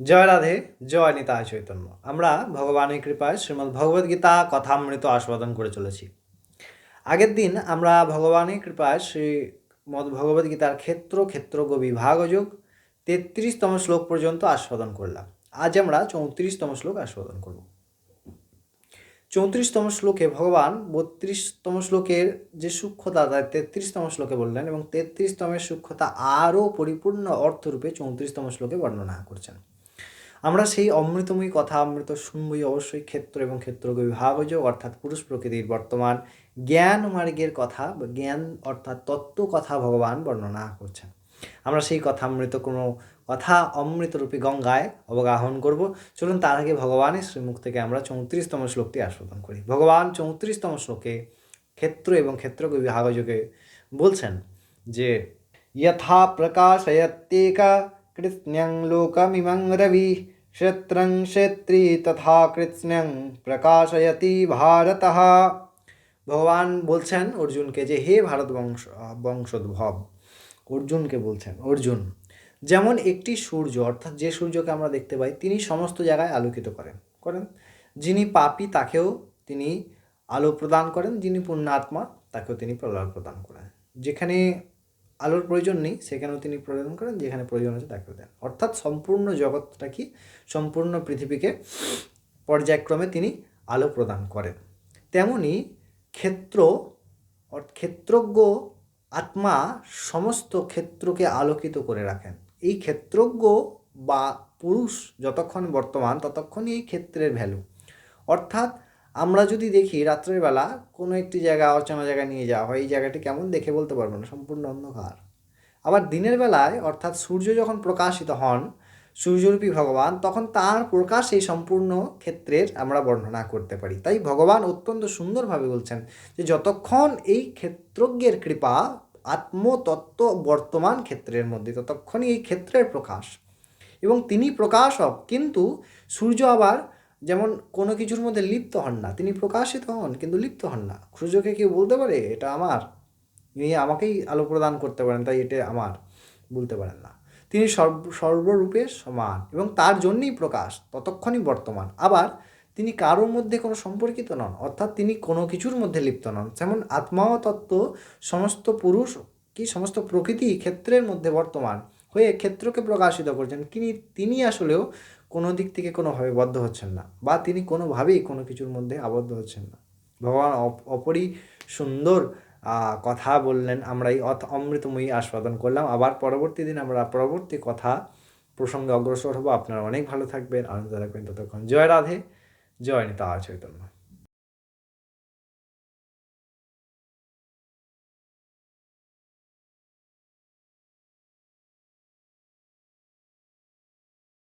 জয় রাধে, জয় নিতায় চৈতন্য। আমরা ভগবানের কৃপায় শ্রীমদ্ ভগবদ্গীতা কথামৃত আস্বাদন করে চলেছি। আগের দিন আমরা ভগবানের কৃপায় শ্রীমদ্ ভগবদ্গীতার ক্ষেত্র, ক্ষেত্রজ্ঞ বিভাগযোগ তেত্রিশতম শ্লোক পর্যন্ত আস্বাদন করলাম। আজ আমরা চৌত্রিশতম শ্লোক আস্বাদন করব। চৌত্রিশতম শ্লোকে ভগবান বত্রিশতম শ্লোকের যে সূক্ষ্মতা তা তেত্রিশতম শ্লোকে বললেন এবং তেত্রিশতমের সূক্ষ্মতা আরও পরিপূর্ণ অর্থরূপে চৌত্রিশতম শ্লোকে বর্ণনা করছেন। আমরা সেই অমৃতময়ী কথা অমৃত শুনবই অবশ্যই ক্ষেত্র এবং ক্ষেত্র বিভাগজ অর্থাৎ পুরুষ প্রকৃতির বর্তমান জ্ঞান মার্গের কথা, বা জ্ঞান অর্থাৎ তত্ত্ব কথা ভগবান বর্ণনা করছেন। আমরা সেই কথা, অমৃত কোনো কথা অমৃতরূপী গঙ্গায় অবগাহন করব। চলুন তার আগে ভগবানের শ্রীমুখ থেকে আমরা চৌত্রিশতম শ্লোকটি আস্বাদন করি। ভগবান চৌত্রিশতম শ্লোকে ক্ষেত্র এবং ক্ষেত্র বিভাগযোগে বলছেন যে, যথা প্রকাশয়ত্যেকা কৃৎস্ন্যং লোকমিমং রবি ক্ষেত্রং ক্ষেত্রী তথা কৃৎস্ন্যং প্রকাশয়তি ভারত ভগবান বলছেন অর্জুনকে যে হে ভারত বংশ বংশোদ্ভব অর্জুনকে বলছেন অর্জুন যেমন একটি সূর্য, অর্থাৎ যে সূর্যকে আমরা দেখতে পাই, তিনি সমস্ত জায়গায় আলোকিত করেন করেন। যিনি পাপী, তাকেও তিনি আলো প্রদান করেন, যিনি পুণ্যাত্মা, তাকেও তিনি প্রদান করেন। যেখানে আলোর প্রয়োজন নেই, সেখানেও তিনি প্রদান করেন, যেখানে প্রয়োজন আছে তাকেও দেন। অর্থাৎ সম্পূর্ণ জগৎটা কি? সম্পূর্ণ পৃথিবীকে পর্যায়ক্রমে তিনি আলো প্রদান করেন। তেমনি ক্ষেত্র ক্ষেত্রজ্ঞ আত্মা সমস্ত ক্ষেত্রকে আলোকিত করে রাখেন। এই ক্ষেত্রজ্ঞ বা পুরুষ যতক্ষণ বর্তমান, ততক্ষণই এই ক্ষেত্রের ভ্যালু অর্থাৎ আমরা যদি দেখি রাত্রের বেলা কোনো একটি জায়গা, অচেনা জায়গায় নিয়ে যাওয়া হয়, এই জায়গাটি কেমন দেখে বলতে পারব না, সম্পূর্ণ অন্ধকার। আবার দিনের বেলায়, অর্থাৎ সূর্য যখন প্রকাশিত হন, সূর্যরূপী ভগবান, তখন তার প্রকাশ এই সম্পূর্ণ ক্ষেত্রের আমরা বর্ণনা করতে পারি। তাই ভগবান অত্যন্ত সুন্দরভাবে বলছেন যে, যতক্ষণ এই ক্ষেত্রজ্ঞের কৃপা আত্মতত্ত্ব বর্তমান ক্ষেত্রের মধ্যে, ততক্ষণই এই ক্ষেত্রের প্রকাশ। এবং তিনি প্রকাশক, কিন্তু সূর্য আবার যেমন কোনো কিছুর মধ্যে লিপ্ত হন না, তিনি প্রকাশিত হন কিন্তু লিপ্ত হন না। সূর্যকে কেউ বলতে পারে, এটা আমার। ইনি আমাকেই আলো প্রদান করতে পারেন, তাই এটা আমার, বলতে পারেন না। তিনি সর্ব, সর্বরূপে সমান এবং তার জন্যই প্রকাশ, ততক্ষণই বর্তমান। আবার তিনি কারোর মধ্যে কোনো সম্পর্কিত নন, অর্থাৎ তিনি কোনো কিছুর মধ্যে লিপ্ত নন। যেমন আত্মাও তত্ত্ব, সমস্ত পুরুষ কি সমস্ত প্রকৃতি ক্ষেত্রের মধ্যে বর্তমান। হয়ে ক্ষেত্রকে প্রকাশিত করছেন, তিনি তিনি আসলেও কোনো দিক থেকে কোনোভাবে বদ্ধ হচ্ছেন না বা তিনি কোনোভাবেই কোনো কিছুর মধ্যে আবদ্ধ হচ্ছেন না। ভগবান অপরই সুন্দর কথা বললেন আমরা এই অথ, অমৃতময়ী আস্বাদন করলাম। আবার পরবর্তী দিন আমরা পরবর্তী কথা প্রসঙ্গে অগ্রসর হব। আপনারা অনেক ভালো থাকবেন, আনন্দ রাখবেন ততক্ষণ জয় রাধে, জয় নিতা চৈতন্য।